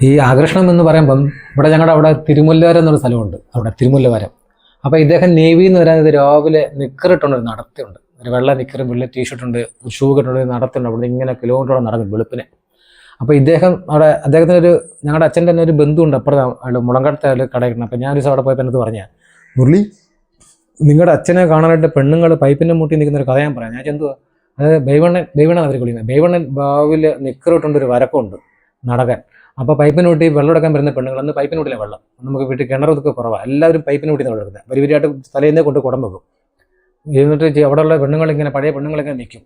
ഈ ആകർഷണം എന്ന് പറയുമ്പം ഇവിടെ ഞങ്ങളുടെ അവിടെ തിരുമുല്ലവരം എന്നൊരു സ്ഥലമുണ്ട്. അവിടെ തിരുമുല്ലവരം. അപ്പോൾ ഇദ്ദേഹം നേവി എന്ന് പറയുന്നത് രാവിലെ നിക്കറിട്ടുണ്ട് ഒരു നടത്തിയുണ്ട്. ഒരു വെള്ള നിക്കറും വെള്ള ടീഷർട്ടുണ്ട് ഒരു ഷൂ കെട്ടുണ്ട് നടത്തുന്നുണ്ട് അവിടെ ഇങ്ങനെ കിലോമീറ്ററോളം നടക്കും വെളുപ്പിനെ. അപ്പോൾ ഇദ്ദേഹം അവിടെ അദ്ദേഹത്തിന് ഒരു ഞങ്ങളുടെ അച്ഛന്റെ തന്നെ ഒരു ബന്ധുണ്ട് അപ്പുറത്ത് അയാൾ മുളങ്കടത്തെ അയാൾ കടയിട്ടുണ്ട് അപ്പോൾ ഞാൻ അവിടെ പോയപ്പോൾ എന്നത് പറഞ്ഞാൽ മുരളി നിങ്ങളുടെ അച്ഛനെ കാണാനായിട്ട് പെണ്ണുങ്ങൾ പൈപ്പിന്റെ മുട്ടി നിൽക്കുന്ന ഒരു കഥ ഞാൻ പറയാം. ഞാൻ എന്തുവാ അതായത് ബൈവണ്ണൻ ബൈവണ്ണൻ അവർ വിളിക്കുന്നത്. ബൈവണ്ണൻ ബാവിൽ നിക്കറിട്ടുണ്ട് ഒരു വരക്കമുണ്ട് നടക്കാൻ. അപ്പോൾ പൈപ്പിന് കൂട്ടി വെള്ളം എടുക്കാൻ വരുന്ന പെണ്ണുങ്ങൾ അന്ന് പൈപ്പിന് കൂട്ടില്ല വെള്ളം. നമുക്ക് വീട്ടിൽ കിണറൊക്കെ കുറവാണ് എല്ലാവരും പൈപ്പിന് കൂട്ടി വെള്ളം എടുക്കുന്നത് വരി വരിയായിട്ട് തലേന്നേ കൊണ്ട് കുടം വെക്കും. എന്നിട്ട് അവിടെയുള്ള പെണ്ണുങ്ങൾ ഇങ്ങനെ പഴയ പെണ്ണുങ്ങളിങ്ങനെ നിൽക്കും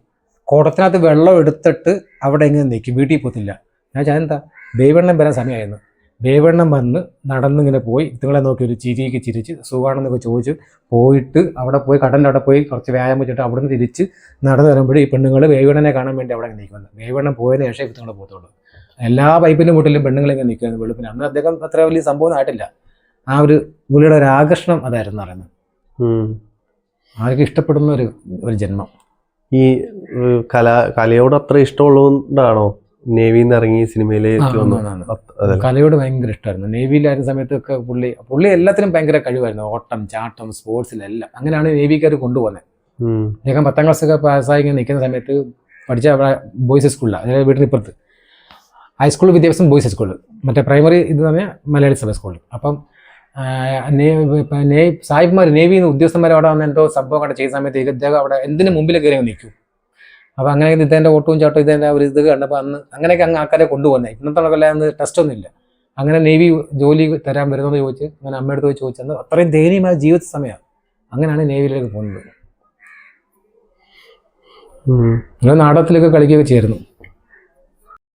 കുടത്തിനകത്ത് വെള്ളം എടുത്തിട്ട് അവിടെ ഇങ്ങനെ നിൽക്കും വീട്ടിൽ പോത്തില്ല ഞാൻ ചാൻ എന്താ? ബേവെണ്ണം വരാൻ സമയമായിരുന്നു. ബേവെണ്ണം വന്ന് നടന്നിങ്ങനെ പോയി. ഇതുങ്ങളെ നോക്കി ഒരു ചിരിക്ക് ചിരിച്ച് സുഖമാണെന്നൊക്കെ ചോദിച്ച് പോയിട്ട് അവിടെ പോയി കടലിന്റെ അവിടെ പോയി കുറച്ച് വ്യായാമം വെച്ചിട്ട് അവിടെ നിന്ന് തിരിച്ച് നടന്നു വരുമ്പോൾ ഈ പെണ്ണുങ്ങൾ വേവണ്ണനെ കാണാൻ വേണ്ടി അവിടെ നിൽക്കുന്നത് വേവണ്ണം പോയതിന് ശേഷം ഇതുങ്ങൾ പോകത്തുള്ളൂ. എല്ലാ പൈപ്പിന്റെ മുട്ടിലും പെണ്ണുങ്ങൾ ഇങ്ങനെ നിൽക്കുന്നത് വെളുപ്പിന്. അന്ന് അദ്ദേഹം അത്ര വലിയ സംഭവം ആയിട്ടില്ല. ആ ഒരു പുള്ളിയുടെ ഒരു ആകർഷണം അതായിരുന്നു പറയുന്നത്. ആർക്ക് ഇഷ്ടപ്പെടുന്ന ഒരു ഒരു ജന്മം. ഈ കലാ കല കലയോട് അത്ര ഇഷ്ടമുള്ളതുകൊണ്ടാണോ നേവിയിൽ നിന്ന് ഇറങ്ങി സിനിമയിലേക്ക് അതല്ലേ? കലയോട് ഭയങ്കര ഇഷ്ടമായിരുന്നു. നേവിയിലായിരുന്ന സമയത്തൊക്കെ പുള്ളി പുള്ളി എല്ലാത്തിനും ഭയങ്കര കഴിവായിരുന്നു. ഓട്ടം ചാട്ടം സ്പോർട്സിലെല്ലാം അങ്ങനെയാണ് നേവിക്കാർ കൊണ്ടുപോകുന്നത്. അദ്ദേഹം പത്താം ക്ലാസ്സൊക്കെ പാസ്സായി നിൽക്കുന്ന സമയത്ത് പഠിച്ച അവിടെ ബോയ്സ് സ്കൂളിലാണ് അതായത് വീട്ടിന് ഇപ്പുറത്ത് ഹൈസ്കൂൾ വിദ്യാഭ്യാസം ബോയ്സ് ഹൈസ്കൂൾ മറ്റേ പ്രൈമറി ഇത് പറഞ്ഞാൽ മലയാളി സഭ സ്കൂളിൽ അപ്പം സാഹിബ്മാർ നേവി ഉദ്യോഗസ്ഥന്മാർ അവിടെ വന്ന് എന്തോ സംഭവം കണ്ട ചെയ്യുന്ന സമയത്ത് ഇദ്ദേഹം അവിടെ എന്തിനു മുമ്പിൽ കയറി നിൽക്കും. അപ്പോൾ അങ്ങനെ ഇദ്ദേഹത്തിന്റെ ഓട്ടവും ചാട്ടവും ഇതിന്റെ ഒരു ഇത് കണ്ടപ്പോൾ അന്ന് അങ്ങനെയൊക്കെ അങ്ങ് ആൾക്കാരെ കൊണ്ടുപോകുന്നത് ഇന്നത്തെ അന്ന് ടെസ്റ്റ് ഒന്നുമില്ല അങ്ങനെ നേവി ജോലി തരാൻ വരുന്നതെന്ന് ചോദിച്ച് അങ്ങനെ അമ്മയടുത്ത് പോയി ചോദിച്ചത് അത്രയും ദയനീയമായ ജീവിത സമയമാണ് അങ്ങനെയാണ് നേവിയിലേക്ക് പോകുന്നത്. നാടകത്തിലൊക്കെ കളിക്കുകയൊക്കെ ചേരുന്നു